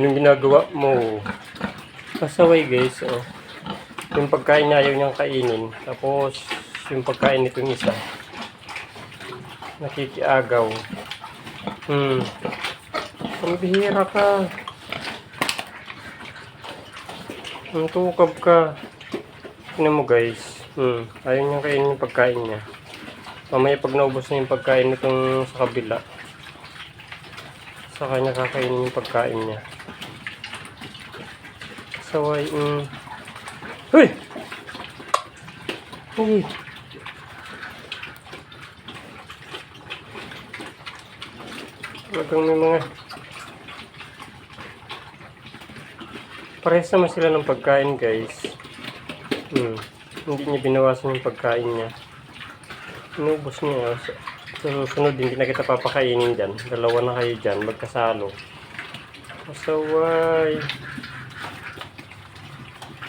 yun yung ginagawa mo. Pasaway guys, oh. Yung pagkain niya ayaw niyang kainin. Tapos, yung pagkain nitong isa. Nakikiagaw. Hmm. Ang bihira ka. Ang tukab ka. Tingnan mo guys. Hmm. Ayaw niyang kainin yung pagkain niya. Mamaya pag naubos na yung pagkain nitong sa kabila, sa kanya kakainin yung pagkain niya. Saway, mm. Hoy! Hoy! Talagang may mga... Parehas naman sila ng pagkain guys. Hmm. Hindi niya binawasan yung pagkain niya. Inubos niya. Sa sa susunod, hindi na kita papakainin dyan. Dalawa na kayo dyan, magkasalo. Pasaway.